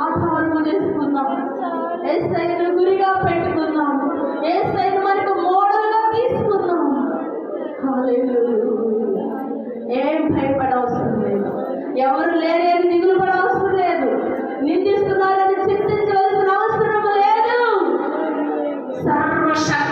ఆధారము చేసుకుందాం. ఏసైను గురిగా పెట్టుకుందాం. ఏసైను మనకు మోడల్గా తీసుకుందాం. ఏం భయపడవసరం లేదు. ఎవరు లేరని దిగులు పడవసరం లేదు. నిందిస్తున్నారని చింతించవలసిన అవసరం లేదు. సర్వశక్తి